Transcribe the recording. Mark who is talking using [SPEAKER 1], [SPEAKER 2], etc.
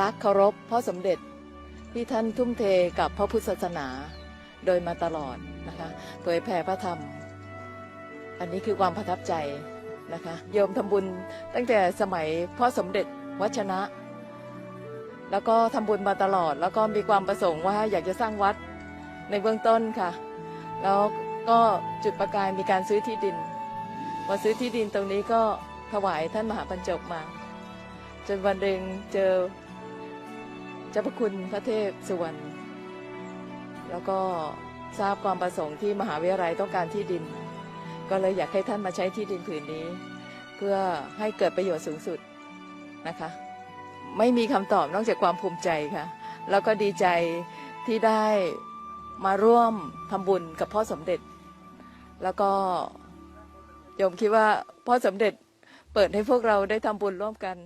[SPEAKER 1] รักเคารพพ่อสมเด็จที่ท่านทุ่มเทกับพระพุทธศาสนาโดยมาตลอดนะคะเผยแผ่พระธรรม อันนี้คือความประทับใจนะคะโยมทำบุญตั้งแต่สมัยพ่อสมเด็จวัชนะ แล้วก็ทำบุญมาตลอด แล้วก็มีความประสงค์ว่าอยากจะสร้างวัดในเบื้องต้นค่ะ แล้วก็จุดประกายมีการซื้อที่ดินพอซื้อที่ดินตรงนี้ก็ถวายท่านมหาปัญจกมา จนวันหนึ่งเจอ เจ้าพระคุณพระเทพสุวรรณแล้วก็ทราบความประสงค์ที่มหาวิทยาลัยต้องการที่ดิน ก็เลยอยากให้ท่านมาใช้ที่ดินผืนนี้ เพื่อให้เกิดประโยชน์สูงสุดนะคะ ไม่มีคำตอบนอกจากความภูมิใจค่ะ แล้วก็ดีใจที่ได้มาร่วมทำบุญกับพ่อสมเด็จ แล้วก็โยมคิดว่าพ่อสมเด็จเปิดให้พวกเราได้ทำบุญร่วมกัน